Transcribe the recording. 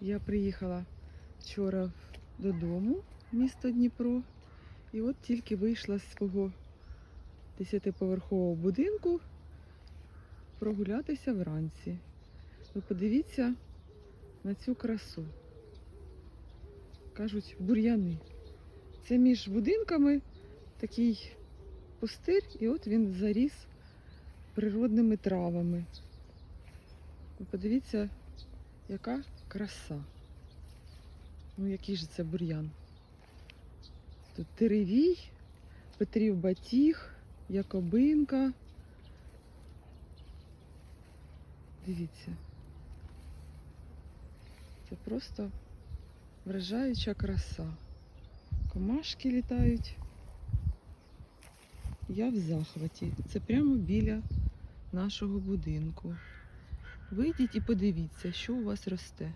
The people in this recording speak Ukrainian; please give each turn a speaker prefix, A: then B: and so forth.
A: Я приїхала вчора додому, місто Дніпро, і от тільки вийшла з свого десятиповерхового будинку прогулятися вранці. Ви подивіться на цю красу. Кажуть, бур'яни. Це між будинками такий пустир, і от він заріс природними травами. Ви подивіться, яка краса. Ну, який же це бур'ян. Тут деревій, Петрів батіг, якобинка. Дивіться. Це просто вражаюча краса. Комашки літають. Я в захваті. Це прямо біля нашого будинку. Вийдіть і подивіться, що у вас росте.